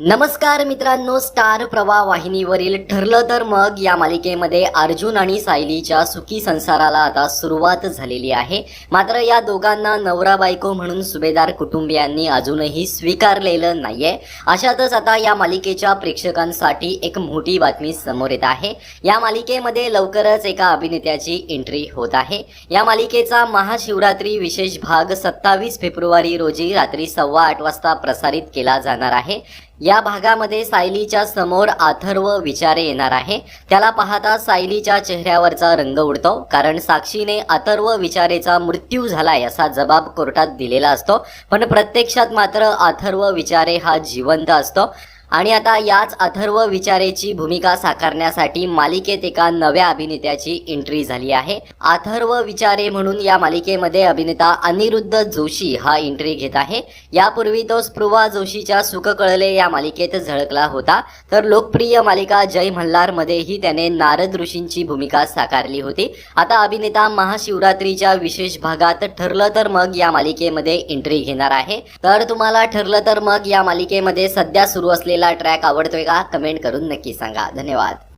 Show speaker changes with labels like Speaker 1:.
Speaker 1: नमस्कार मित्रांनो स्टार प्रवाह वाहिनीवरील ठरलं तर मग या मालिकेमध्ये अर्जुन आणि सायलीच्या सुखी संसाराला आता सुरुवात झालेली आहे. मात्र या दोघांना नवरा बायको म्हणून सुभेदार कुटुंबियांनी अजूनही स्वीकारलेलं नाहीये. अशातच आता या मालिकेच्या प्रेक्षकांसाठी एक मोठी बातमी समोर येत आहे. या मालिकेमध्ये लवकरच एका अभिनेत्याची एंट्री होत आहे. या मालिकेचा महाशिवरात्री विशेष भाग सत्तावीस फेब्रुवारी रोजी रात्री सव्वा आठ वाजता प्रसारित केला जाणार आहे. या भागामध्ये सायलीच्या समोर अथर्व विचारे येणार आहे. त्याला पाहता सायलीच्या चेहऱ्यावरचा रंग उडतो कारण साक्षीने अथर्व विचारेचा मृत्यू झालाय असा जबाब कोर्टात दिलेला असतो. पण प्रत्यक्षात मात्र अथर्व विचारे हा जिवंत असतो. आणि आता याच अथर्व विचारेची भूमिका साकारण्यासाठी मालिकेत एका नव्या अभिनेत्याची एंट्री झाली आहे. अथर्व विचारे म्हणून या मालिकेमध्ये अभिनेता अनिरुद्ध जोशी हा एंट्री घेत आहे. यापूर्वी तो स्पृवा जोशीच्या सुख कळले या मालिकेत झळकला होता. तर लोकप्रिय मालिका जय मल्हारमध्येही त्याने नारद ऋषींची भूमिका साकारली होती. आता अभिनेता महाशिवरात्रीच्या विशेष भागात ठरलं तर मग या मालिकेमध्ये एंट्री घेणार आहे. तर तुम्हाला ठरलं तर मग या मालिकेमध्ये सध्या सुरू असलेला ट्रॅक आवडतोय का? कमेंट करून नक्की सांगा. धन्यवाद.